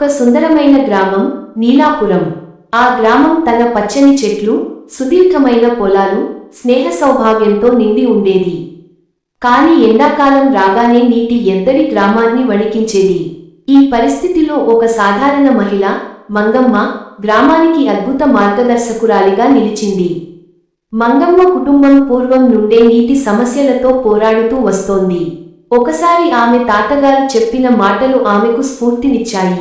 ఒక సుందరమైన గ్రామం నీలాపురం. ఆ గ్రామం తన పచ్చని చెట్లు సుదీర్ఘమైన పొలాలు స్నేహ సౌభాగ్యంతో నిండి ఉండేది. కాని ఎండాకాలం రాగానే నీటి ఎద్దడి గ్రామాన్ని వణికించేది. ఈ పరిస్థితిలో ఒక సాధారణ మహిళ మంగమ్మ గ్రామానికి అద్భుత మార్గదర్శకురాలిగా నిలిచింది. మంగమ్మ కుటుంబం పూర్వం నుండే నీటి సమస్యలతో పోరాడుతూ వస్తోంది. ఒకసారి ఆమె తాతగారు చెప్పిన మాటలు ఆమెకు స్ఫూర్తినిచ్చాయి.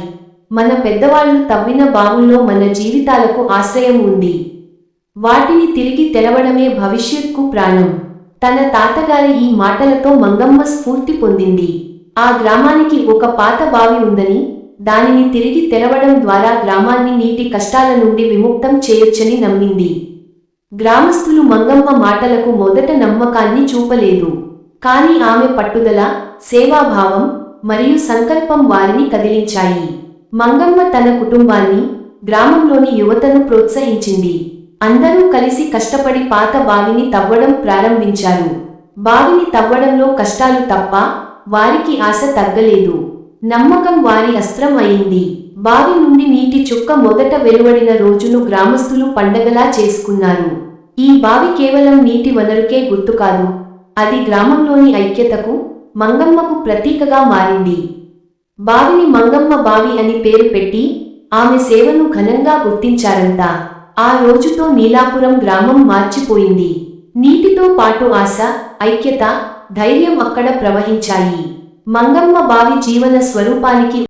మన పెద్దవాళ్ళు తవ్విన బావుల్లో మన జీవితాలకు ఆశ్రయం ఉంది. వాటిని తిరిగి తెరవడమే భవిష్యత్కు ప్రాణం. తన తాతగారి ఈ మాటలతో మంగమ్మ స్ఫూర్తి పొందింది. ఆ గ్రామానికి ఒక పాత బావి ఉందని దానిని తిరిగి తెరవడం ద్వారా గ్రామాన్ని నీటి కష్టాల నుండి విముక్తం చేయొచ్చని నమ్మింది. గ్రామస్తులు మంగమ్మ మాటలకు మొదట నమ్మకాన్ని చూపలేదు. కాని ఆమె పట్టుదల సేవాభావం మరియు సంకల్పం వారిని కదిలించాయి. మంగమ్మ తన కుటుంబాన్ని గ్రామంలోని యువతను ప్రోత్సహించింది. అందరూ కలిసి కష్టపడి పాత బావిని తవ్వడం ప్రారంభించారు. బావిని తవ్వడంలో కష్టాలు తప్ప వారికి ఆశ తగ్గలేదు. నమ్మకం వారి అస్త్రం అయింది. బావి నుండి నీటి చుక్క మొదట వెలువడిన రోజును గ్రామస్తులు పండగలా చేసుకున్నారు. ఈ బావి కేవలం నీటి వనరుకే గుర్తు కాదు అది గ్రామంలోని ఐక్యతకు మంగమ్మకు ప్రతీకగా మారింది. బావిని మంగమ్మ బావి అని పేరు పెట్టి ఆమె సేవను ఘనంగా గుర్తించారంట. ఆ రోజుతో నీలాపురం గ్రామం మార్చిపోయింది. నీటితో పాటు ఆశ ఐక్యత ధైర్యం అక్కడ ప్రవహించాయి. మంగమ్మ బావి జీవన స్వరూపానికి